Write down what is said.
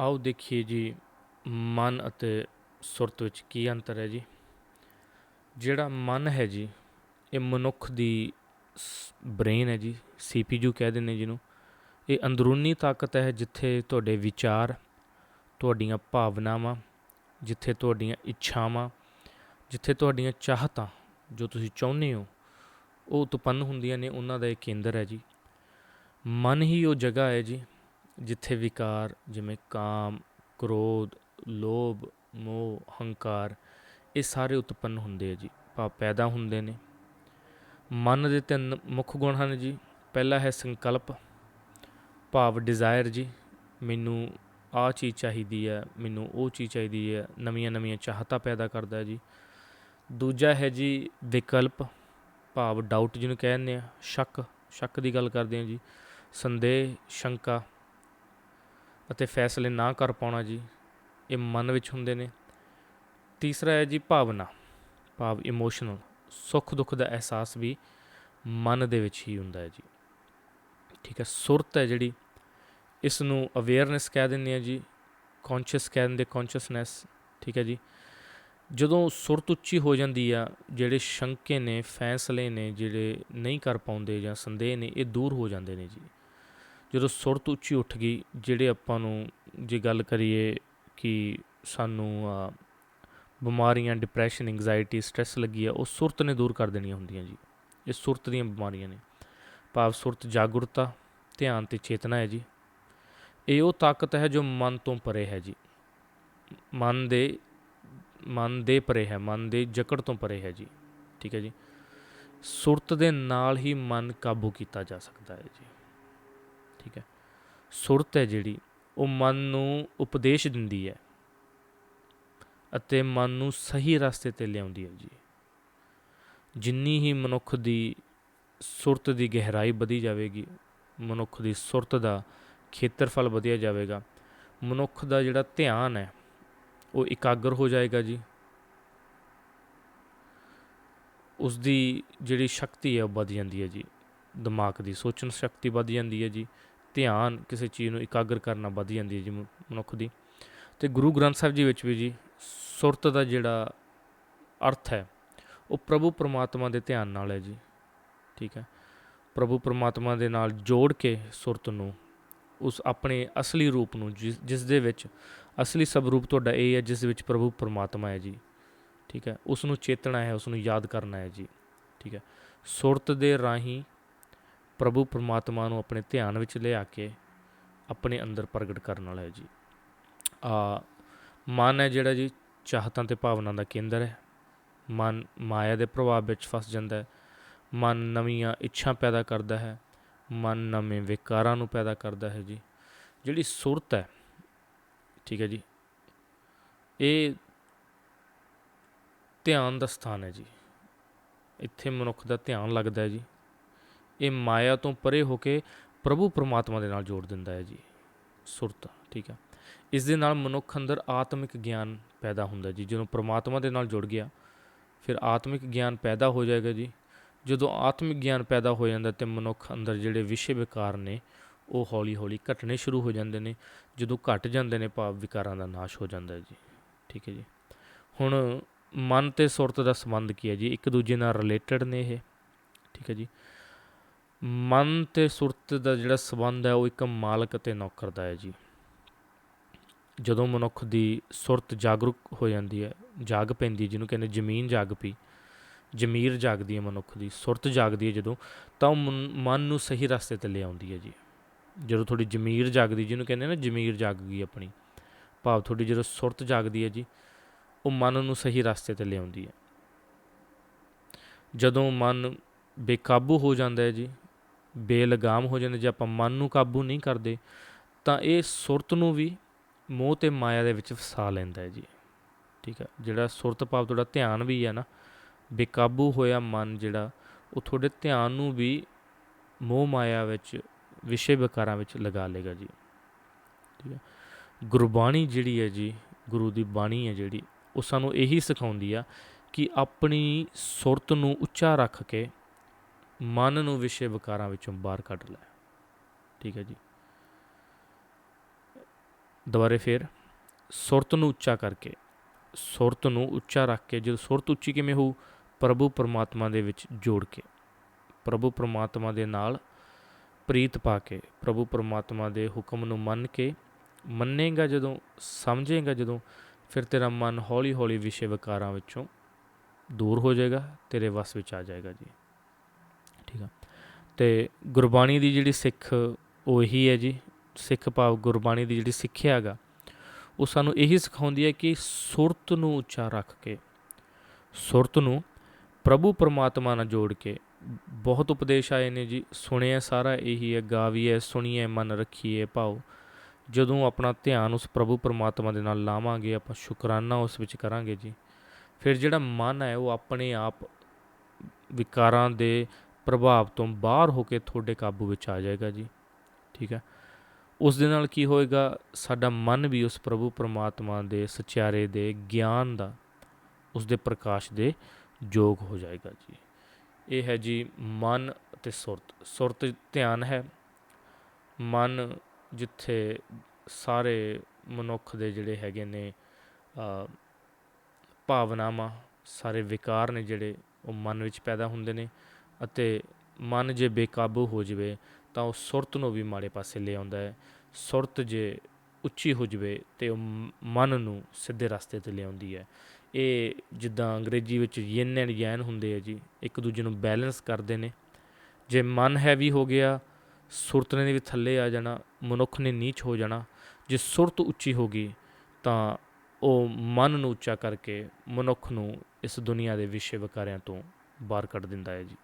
ਆਓ ਦੇਖੀਏ ਜੀ ਮਨ ਅਤੇ ਸੁਰਤ ਵਿੱਚ ਕੀ ਅੰਤਰ ਹੈ ਜੀ। ਜਿਹੜਾ ਮਨ ਹੈ ਜੀ, ਇਹ ਮਨੁੱਖ ਦੀ ਬ੍ਰੇਨ ਹੈ ਜੀ ਸੀਪੀਯੂ ਕਹਿ ਦਿੰਦੇ ਜਿਹਨੂੰ। ਇਹ ਅੰਦਰੂਨੀ ਤਾਕਤ ਹੈ ਜਿੱਥੇ ਤੁਹਾਡੇ ਵਿਚਾਰ, ਤੁਹਾਡੀਆਂ ਭਾਵਨਾਵਾਂ, ਜਿੱਥੇ ਤੁਹਾਡੀਆਂ ਇੱਛਾਵਾਂ, ਜਿੱਥੇ ਤੁਹਾਡੀਆਂ ਚਾਹਤਾਂ, ਜੋ ਤੁਸੀਂ ਚਾਹੁੰਦੇ ਹੋ, ਉਹ ਉਤਪੰਨ ਹੁੰਦੀਆਂ ਨੇ, ਉਹਨਾਂ ਦਾ ਇਹ ਕੇਂਦਰ ਹੈ ਜੀ। ਮਨ ਹੀ ਉਹ ਜਗ੍ਹਾ ਹੈ ਜੀ ਜਿੱਥੇ ਵਿਕਾਰ ਜਿਵੇਂ ਕਾਮ, ਕ੍ਰੋਧ, ਲੋਭ, ਮੋਹ, ਹੰਕਾਰ, ਇਹ ਸਾਰੇ ਉਤਪੰਨ ਹੁੰਦੇ ਆ ਜੀ, ਭਾਵ ਪੈਦਾ ਹੁੰਦੇ ਨੇ। ਮਨ ਦੇ ਤਿੰਨ ਮੁੱਖ ਗੁਣ ਹਨ ਜੀ, ਪਹਿਲਾ ਹੈ ਸੰਕਲਪ, ਭਾਵ ਡਿਜ਼ਾਇਰ ਜੀ, ਮੈਨੂੰ ਆਹ ਚੀਜ਼ ਚਾਹੀਦੀ ਹੈ, ਮੈਨੂੰ ਉਹ ਚੀਜ਼ ਚਾਹੀਦੀ ਹੈ, ਨਵੀਆਂ ਨਵੀਆਂ ਚਾਹਤਾਂ ਪੈਦਾ ਕਰਦਾ ਜੀ। ਦੂਜਾ ਹੈ ਜੀ ਵਿਕਲਪ, ਭਾਵ ਡਾਊਟ ਜਿਹਨੂੰ ਕਹਿੰਦੇ ਆ, ਸ਼ੱਕ ਸ਼ੱਕ ਦੀ ਗੱਲ ਕਰਦੇ ਆ ਜੀ, ਸੰਦੇਹ, ਸ਼ੰਕਾ। ਅਤੇ ਫੈਸਲੇ ਨਾ ਕਰ ਪਾਉਣਾ ਜੀ, ਇਹ ਮਨ ਵਿੱਚ ਹੁੰਦੇ ਨੇ। ਤੀਸਰਾ ਹੈ ਜੀ ਭਾਵਨਾ, ਭਾਵ ਇਮੋਸ਼ਨਲ ਸੁੱਖ ਦੁੱਖ ਦਾ ਅਹਿਸਾਸ ਵੀ ਮਨ ਦੇ ਵਿੱਚ ਹੀ ਹੁੰਦਾ ਹੈ ਜੀ। ਠੀਕ ਹੈ, ਸੁਰਤ ਹੈ ਜਿਹੜੀ ਇਸ ਨੂੰ ਅਵੇਅਰਨੈਸ ਕਹਿ ਦਿੰਦੇ ਆ ਜੀ ਕੌਨਸ਼ੀਅਸ ਕਹਿ ਦਿੰਦੇ ਕੌਨਸ਼ੀਅਸਨੈਸ ਠੀਕ ਹੈ ਜੀ। ਜਦੋਂ ਸੁਰਤ ਉੱਚੀ ਹੋ ਜਾਂਦੀ ਆ, ਜਿਹੜੇ ਸ਼ੰਕੇ ਨੇ, ਫੈਸਲੇ ਨੇ, ਜਿਹੜੇ ਨਹੀਂ ਕਰ ਪਾਉਂਦੇ ਜਾਂ ਸੰਦੇਹ ਨੇ, ਇਹ ਦੂਰ ਹੋ ਜਾਂਦੇ ਨੇ ਜੀ। ਜਦੋਂ ਸੁਰਤ ਉੱਚੀ ਉੱਠ ਗਈ, ਜਿਹੜੇ ਆਪਾਂ ਨੂੰ ਜੇ ਗੱਲ ਕਰੀਏ ਕਿ ਸਾਨੂੰ ਬਿਮਾਰੀਆਂ ਡਿਪਰੈਸ਼ਨ ਐਂਗਜ਼ਾਇਟੀ ਸਟ੍ਰੈਸ ਲੱਗੀ ਆ, ਉਹ ਸੁਰਤ ਨੇ ਦੂਰ ਕਰ ਦੇਣੀਆਂ ਹੁੰਦੀਆਂ ਜੀ। ਇਹ ਸੁਰਤ ਦੀਆਂ ਬਿਮਾਰੀਆਂ ਨੇ। ਭਾਵ ਸੁਰਤ ਜਾਗਰੂਕਤਾ, ਧਿਆਨ ਤੇ ਚੇਤਨਾ ਹੈ ਜੀ। ਇਹ ਉਹ ਤਾਕਤ ਹੈ ਜੋ ਮਨ ਤੋਂ ਪਰੇ ਹੈ ਜੀ। ਮਨ ਦੇ ਮਨ ਦੇ ਪਰੇ ਹੈ, ਮਨ ਦੇ ਜਕੜ ਤੋਂ ਪਰੇ ਹੈ ਜੀ। ਠੀਕ ਹੈ ਜੀ। ਸੁਰਤ ਦੇ ਨਾਲ ਹੀ ਮਨ ਕਾਬੂ ਕੀਤਾ ਜਾ ਸਕਦਾ ਹੈ ਜੀ। ਠੀਕ ਹੈ। ਸੁਰਤ ਹੈ ਜਿਹੜੀ, ਉਹ ਮਨ ਨੂੰ ਉਪਦੇਸ਼ ਦਿੰਦੀ ਹੈ ਅਤੇ ਮਨ ਨੂੰ ਸਹੀ ਰਸਤੇ ਤੇ ਲਿਆਉਂਦੀ ਹੈ ਜੀ। ਜਿੰਨੀ ਹੀ ਮਨੁੱਖ ਦੀ ਸੁਰਤ ਦੀ ਗਹਿਰਾਈ ਵਧੀ ਜਾਵੇਗੀ, ਮਨੁੱਖ ਦੀ ਸੁਰਤ ਦਾ ਖੇਤਰਫਲ ਵਧਿਆ ਜਾਵੇਗਾ, ਮਨੁੱਖ ਦਾ ਜਿਹੜਾ ਧਿਆਨ ਹੈ, ਉਹ ਇਕਾਗਰ ਹੋ ਜਾਏਗਾ ਜੀ। ਉਸ ਦੀ ਜਿਹੜੀ ਸ਼ਕਤੀ ਹੈ, ਉਹ ਵੱਧ ਜਾਂਦੀ ਹੈ ਜੀ। ਦਿਮਾਗ ਦੀ ਸੋਚਣ ਸ਼ਕਤੀ ਵੱਧ ਜਾਂਦੀ ਹੈ ਜੀ। ਧਿਆਨ ਕਿਸੇ ਚੀਜ਼ ਨੂੰ ਇਕਾਗਰ ਕਰਨਾ ਵੱਧ ਜਾਂਦੀ ਹੈ ਜੀ ਮਨੁੱਖ ਦੀ। ਤੇ ਗੁਰੂ ਗ੍ਰੰਥ ਸਾਹਿਬ ਜੀ ਵਿੱਚ ਵੀ ਜੀ ਸੁਰਤ ਦਾ ਜਿਹੜਾ ਅਰਥ ਹੈ, ਉਹ ਪ੍ਰਭੂ ਪਰਮਾਤਮਾ ਦੇ ਧਿਆਨ ਨਾਲ ਹੈ ਜੀ। ਠੀਕ ਹੈ? ਪ੍ਰਭੂ ਪਰਮਾਤਮਾ ਦੇ ਨਾਲ ਜੋੜ ਕੇ ਸੁਰਤ ਨੂੰ, ਉਸ ਆਪਣੇ ਅਸਲੀ ਰੂਪ ਨੂੰ ਜਿਸ ਦੇ ਵਿੱਚ ਅਸਲੀ ਸਵਰੂਪ ਤੁਹਾਡਾ ਇਹ ਹੈ, ਜਿਸ ਵਿੱਚ ਪ੍ਰਭੂ ਪਰਮਾਤਮਾ ਹੈ ਜੀ। ਠੀਕ ਹੈ? ਉਸ ਨੂੰ ਚੇਤਣਾ ਹੈ, ਉਸ ਨੂੰ ਯਾਦ ਕਰਨਾ ਹੈ ਜੀ। ਠੀਕ ਹੈ? ਸੁਰਤ ਦੇ ਰਾਹੀਂ ਪ੍ਰਭੂ ਪਰਮਾਤਮਾ ਨੂੰ ਆਪਣੇ ਧਿਆਨ ਵਿੱਚ ਲਿਆ ਕੇ ਆਪਣੇ ਅੰਦਰ ਪ੍ਰਗਟ ਕਰਨ ਵਾਲਾ ਹੈ ਜੀ। ਆ, ਮਨ ਹੈ ਜਿਹੜਾ ਜੀ ਚਾਹਤਾਂ ਤੇ ਭਾਵਨਾ ਦਾ ਕੇਂਦਰ ਹੈ। ਮਨ ਮਾਇਆ ਦੇ ਪ੍ਰਭਾਵ ਵਿੱਚ ਫਸ ਜਾਂਦਾ ਹੈ। ਮਨ ਨਵੀਆਂ ਇੱਛਾ ਪੈਦਾ ਕਰਦਾ ਹੈ। ਮਨ ਨਵੇਂ ਵਿਕਾਰਾਂ ਨੂੰ ਪੈਦਾ ਕਰਦਾ ਹੈ ਜੀ। ਜਿਹੜੀ ਸੁਰਤ ਹੈ, ਠੀਕ ਹੈ ਜੀ, ਇਹ ਧਿਆਨ ਦਾ ਸਥਾਨ ਹੈ ਜੀ। ਇੱਥੇ ਮਨੁੱਖ ਦਾ ਧਿਆਨ ਲੱਗਦਾ ਹੈ ਜੀ। ਇਹ ਮਾਇਆ ਤੋਂ ਪਰੇ ਹੋ ਕੇ ਪ੍ਰਭੂ ਪਰਮਾਤਮਾ ਦੇ ਨਾਲ ਜੋੜ ਦਿੰਦਾ ਹੈ ਜੀ। ਸੁਰਤ, ਠੀਕ ਹੈ ਇਸ ਦੇ ਨਾਲ ਮਨੁੱਖ ਅੰਦਰ ਆਤਮਿਕ ਗਿਆਨ ਪੈਦਾ ਹੁੰਦਾ ਜੀ। ਜਦੋਂ ਪਰਮਾਤਮਾ ਦੇ ਨਾਲ ਜੁੜ ਗਿਆ, ਫਿਰ ਆਤਮਿਕ ਗਿਆਨ ਪੈਦਾ ਹੋ ਜਾਏਗਾ ਜੀ। ਜਦੋਂ ਆਤਮਿਕ ਗਿਆਨ ਪੈਦਾ ਹੋ ਜਾਂਦਾ ਤੇ ਮਨੁੱਖ ਅੰਦਰ ਜਿਹੜੇ ਵਿਸ਼ੇ ਵਿਕਾਰ ਨੇ, ਉਹ ਹੌਲੀ-ਹੌਲੀ ਘਟਣੇ ਸ਼ੁਰੂ ਹੋ ਜਾਂਦੇ ਨੇ। ਜਦੋਂ ਘਟ ਜਾਂਦੇ ਨੇ, ਭਾਵ ਵਿਕਾਰਾਂ ਦਾ ਨਾਸ਼ ਹੋ ਜਾਂਦਾ ਹੈ ਜੀ। ਠੀਕ ਹੈ ਜੀ। ਹੁਣ ਮਨ ਤੇ ਸੁਰਤ ਦਾ ਸੰਬੰਧ ਕੀ ਹੈ ਜੀ? ਇੱਕ ਦੂਜੇ ਨਾਲ ਰਿਲੇਟਡ ਨੇ ਇਹ। ਠੀਕ ਹੈ ਜੀ। ਮਨ ਤੇ ਸੁਰਤ ਦਾ ਜਿਹੜਾ ਸੰਬੰਧ ਹੈ ਉਹ ਇੱਕ ਮਾਲਕ ਅਤੇ ਨੌਕਰ ਦਾ ਹੈ ਜੀ। ਜਦੋਂ ਮਨੁੱਖ ਦੀ ਸੁਰਤ ਜਾਗਰੂਕ ਹੋ ਜਾਂਦੀ ਹੈ, ਜਾਗ ਪੈਂਦੀ ਜਿਹਨੂੰ ਕਹਿੰਦੇ ਜ਼ਮੀਨ ਜਾਗ ਪਈ, ਜ਼ਮੀਰ ਜਾਗਦੀ ਹੈ ਮਨੁੱਖ ਦੀ, ਸੁਰਤ ਜਾਗਦੀ ਹੈ ਜਦੋਂ, ਤਾਂ ਉਹ ਮਨ ਨੂੰ ਸਹੀ ਰਸਤੇ ਤੇ ਲਿਆਉਂਦੀ ਹੈ ਜੀ। ਜਦੋਂ ਤੁਹਾਡੀ ਜ਼ਮੀਰ ਜਾਗਦੀ, ਜਿਹਨੂੰ ਕਹਿੰਦੇ ਨਾ ਜ਼ਮੀਰ ਜਾਗ ਗਈ ਆਪਣੀ, ਭਾਵ ਤੁਹਾਡੀ ਜਦੋਂ ਸੁਰਤ ਜਾਗਦੀ ਹੈ ਜੀ, ਉਹ ਮਨ ਨੂੰ ਸਹੀ ਰਸਤੇ ਤੇ ਲਿਆਉਂਦੀ ਹੈ। ਜਦੋਂ ਮਨ ਬੇਕਾਬੂ ਹੋ ਜਾਂਦਾ ਹੈ ਜੀ ਬੇਲਗਾਮ ਹੋ ਜਾਂਦੇ, ਜੇ ਆਪਾਂ ਮਨ ਨੂੰ ਕਾਬੂ ਨਹੀਂ ਕਰਦੇ, ਤਾਂ ਇਹ ਸੁਰਤ ਨੂੰ ਵੀ ਮੋਹ ਤੇ ਮਾਇਆ ਦੇ ਵਿੱਚ ਫਸਾ ਲੈਂਦਾ ਹੈ ਜੀ। ਠੀਕ ਹੈ, ਜਿਹੜਾ ਸੁਰਤ ਭਾਵ ਤੁਹਾਡਾ ਧਿਆਨ ਵੀ ਹੈ ਨਾ, ਬੇਕਾਬੂ ਹੋਇਆ ਮਨ ਜਿਹੜਾ, ਉਹ ਤੁਹਾਡੇ ਧਿਆਨ ਨੂੰ ਵੀ ਮੋਹ ਮਾਇਆ ਵਿੱਚ, ਵਿਸ਼ੇ ਵਿਕਾਰਾਂ ਵਿੱਚ ਲਗਾ ਲੇਗਾ ਜੀ। ਠੀਕ ਹੈ, ਗੁਰਬਾਣੀ ਜਿਹੜੀ ਹੈ ਜੀ, ਗੁਰੂ ਦੀ ਬਾਣੀ ਹੈ ਜਿਹੜੀ, ਉਹ ਸਾਨੂੰ ਇਹੀ ਸਿਖਾਉਂਦੀ ਆ ਕਿ ਆਪਣੀ ਸੁਰਤ ਨੂੰ ਉੱਚਾ ਰੱਖ ਕੇ ਮਨ ਨੂੰ ਵਿਸ਼ੇ ਵਿਕਾਰਾਂ ਵਿੱਚੋਂ ਬਾਹਰ ਕੱਢ ਲੈ। ਠੀਕ ਹੈ ਜੀ। ਦੁਬਾਰੇ ਫੇਰ ਸੁਰਤ ਨੂੰ ਉੱਚਾ ਕਰਕੇ, ਸੁਰਤ ਨੂੰ ਉੱਚਾ ਰੱਖ ਕੇ, ਜਦੋਂ ਸੁਰਤ ਉੱਚੀ ਕਿਵੇਂ ਹੋਊ? ਪ੍ਰਭੂ ਪਰਮਾਤਮਾ ਦੇ ਵਿੱਚ ਜੋੜ ਕੇ, ਪ੍ਰਭੂ ਪਰਮਾਤਮਾ ਦੇ ਨਾਲ ਪ੍ਰੀਤ ਪਾ ਕੇ, ਪ੍ਰਭੂ ਪਰਮਾਤਮਾ ਦੇ ਹੁਕਮ ਨੂੰ ਮੰਨ ਕੇ, ਮੰਨੇਗਾ ਜਦੋਂ, ਸਮਝੇਗਾ ਜਦੋਂ, ਫਿਰ ਤੇਰਾ ਮਨ ਹੌਲੀ ਹੌਲੀ ਵਿਸ਼ੇ ਵਿਕਾਰਾਂ ਵਿੱਚੋਂ ਦੂਰ ਹੋ ਜਾਏਗਾ, ਤੇਰੇ ਵਸ ਵਿੱਚ ਆ ਜਾਏਗਾ ਜੀ। ਠੀਕ ਆ। ਤੇ ਗੁਰਬਾਣੀ ਦੀ ਜਿਹੜੀ ਸਿੱਖ, ਉਹ ਇਹੀ ਹੈ ਜੀ, ਸਿੱਖ ਭਾਵ ਗੁਰਬਾਣੀ ਦੀ ਜਿਹੜੀ ਸਿੱਖਿਆ ਹੈਗਾ, ਉਹ ਸਾਨੂੰ ਇਹੀ ਸਿਖਾਉਂਦੀ ਹੈ ਕਿ ਸੁਰਤ ਨੂੰ ਉੱਚਾ ਰੱਖ ਕੇ, ਸੁਰਤ ਨੂੰ ਪ੍ਰਭੂ ਪਰਮਾਤਮਾ ਨਾਲ ਜੋੜ ਕੇ, ਬਹੁਤ ਉਪਦੇਸ਼ ਆਏ ਨੇ ਜੀ, ਸੁਣਿਆ ਸਾਰਾ ਇਹੀ ਹੈ ਗਾਵੀਏ ਸੁਣੀਏ ਮਨ ਰੱਖੀਏ ਭਾਉ। ਜਦੋਂ ਆਪਣਾ ਧਿਆਨ ਉਸ ਪ੍ਰਭੂ ਪਰਮਾਤਮਾ ਦੇ ਨਾਲ ਲਾਵਾਂਗੇ, ਆਪਾਂ ਸ਼ੁਕਰਾਨਾ ਉਸ ਵਿੱਚ ਕਰਾਂਗੇ ਜੀ। ਫਿਰ ਜਿਹੜਾ ਮਨ ਹੈ, ਉਹ ਆਪਣੇ ਆਪ ਵਿਕਾਰਾਂ ਦੇ ਪ੍ਰਭਾਵ ਤੋਂ ਬਾਹਰ ਹੋ ਕੇ ਤੁਹਾਡੇ ਕਾਬੂ ਵਿੱਚ ਆ ਜਾਏਗਾ ਜੀ। ਠੀਕ ਹੈ? ਉਸ ਦੇ ਨਾਲ ਕੀ ਹੋਏਗਾ? ਸਾਡਾ ਮਨ ਵੀ ਉਸ ਪ੍ਰਭੂ ਪਰਮਾਤਮਾ ਦੇ, ਸਚਿਆਰੇ ਦੇ, ਗਿਆਨ ਦਾ, ਉਸ ਦੇ ਪ੍ਰਕਾਸ਼ ਦੇ ਯੋਗ ਹੋ ਜਾਏਗਾ ਜੀ। ਇਹ ਹੈ ਜੀ ਮਨ ਅਤੇ ਸੁਰਤ। ਸੁਰਤ ਧਿਆਨ ਹੈ। ਮਨ ਜਿੱਥੇ ਸਾਰੇ ਮਨੁੱਖ ਦੇ ਜਿਹੜੇ ਹੈਗੇ ਨੇ ਭਾਵਨਾਵਾਂ, ਸਾਰੇ ਵਿਕਾਰ ਨੇ ਜਿਹੜੇ ਉਹ ਮਨ ਵਿੱਚ ਪੈਦਾ ਹੁੰਦੇ ਨੇ। ਅਤੇ ਮਨ ਜੇ ਬੇਕਾਬੂ ਹੋ ਜਾਵੇ, ਤਾਂ ਉਹ ਸੁਰਤ ਨੂੰ ਵੀ ਮਾੜੇ ਪਾਸੇ ਲੈ ਆਉਂਦਾ ਹੈ। ਸੁਰਤ ਜੇ ਉੱਚੀ ਹੋ ਜਾਵੇ, ਤੇ ਉਹ ਮ- ਮਨ ਨੂੰ ਸਿੱਧੇ ਰਸਤੇ ਤੇ ਲਿਆਉਂਦੀ ਹੈ। ਇਹ ਜਿੱਦਾਂ ਅੰਗਰੇਜ਼ੀ ਵਿੱਚ ਯਿਨ ਐਂਡ ਯੈਨ ਹੁੰਦੇ ਆ ਜੀ, ਇੱਕ ਦੂਜੇ ਨੂੰ ਬੈਲੈਂਸ ਕਰਦੇ ਨੇ। ਜੇ ਮਨ ਹੈਵੀ ਹੋ ਗਿਆ, ਸੁਰਤ ਨੇ ਵੀ ਥੱਲੇ ਆ ਜਾਣਾ, ਮਨੁੱਖ ਨੇ ਨੀਚ ਹੋ ਜਾਣਾ, ਜੇ ਸੁਰਤ ਉੱਚੀ ਹੋ ਗਈ, ਤਾਂ ਉਹ ਮਨ ਨੂੰ ਉੱਚਾ ਕਰਕੇ ਮਨੁੱਖ ਨੂੰ ਇਸ ਦੁਨੀਆ ਦੇ ਵਿਸ਼ੇ ਵਿਕਾਰਿਆਂ ਤੋਂ ਬਾਹਰ ਕੱਢ ਦਿੰਦਾ ਹੈ ਜੀ।